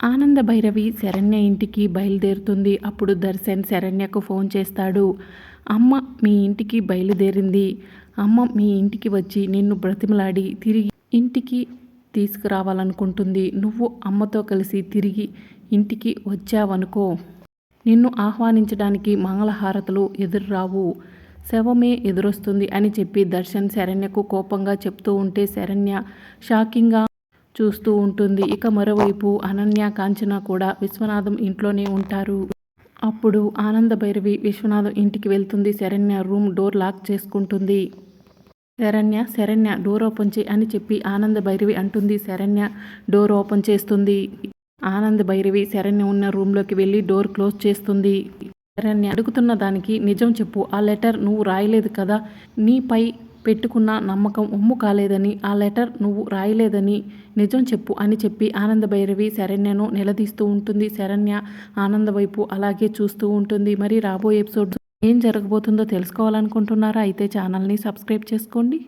ఆనంద భైరవి శరణ్య ఇంటికి బయలుదేరుతుంది. అప్పుడు దర్శన్ శరణ్యకు ఫోన్ చేస్తాడు. అమ్మ మీ ఇంటికి బయలుదేరింది. అమ్మ మీ ఇంటికి వచ్చి నిన్ను బ్రతిమలాడి తిరిగి ఇంటికి తీసుకురావాలనుకుంటుంది. నువ్వు అమ్మతో కలిసి తిరిగి ఇంటికి వచ్చావనుకో. నిన్ను ఆహ్వానించడానికి మంగళహారతులు ఎదురురావు. శవమే ఎదురొస్తుంది అని చెప్పి దర్శన్ శరణ్యకు కోపంగా చెప్తూ ఉంటే శరణ్య షాకింగ్గా చూస్తూ ఉంటుంది. ఇక మరోవైపు అనన్య కాంచన కూడా విశ్వనాథం ఇంట్లోనే ఉంటారు. అప్పుడు ఆనంద భైరవి విశ్వనాథం ఇంటికి వెళ్తుంది. శరణ్య రూమ్ డోర్ లాక్ చేసుకుంటుంది. శరణ్య శరణ్య డోర్ ఓపెన్ చేయి అని చెప్పి ఆనంద భైరవి అంటుంది. శరణ్య డోర్ ఓపెన్ చేస్తుంది. ఆనంద భైరవి శరణ్య ఉన్న రూమ్లోకి వెళ్ళి డోర్ క్లోజ్ చేస్తుంది. శరణ్య అడుగుతున్న దానికి నిజం చెప్పు ఆ లెటర్ నువ్వు రాయలేదు కదా? నీపై పెట్టుకున్న నమ్మకం ఉమ్ము కాలేదని ఆ లెటర్ నువ్వు రాయలేదని నిజం చెప్పు అని చెప్పి ఆనంద భైరవి శరణ్యను నిలదీస్తూ ఉంటుంది. శరణ్య ఆనంద వైపు అలాగే చూస్తూ ఉంటుంది. మరి రాబోయే ఎపిసోడ్ ఏం జరగబోతుందో తెలుసుకోవాలనుకుంటున్నారా? అయితే ఛానల్ని సబ్స్క్రైబ్ చేసుకోండి.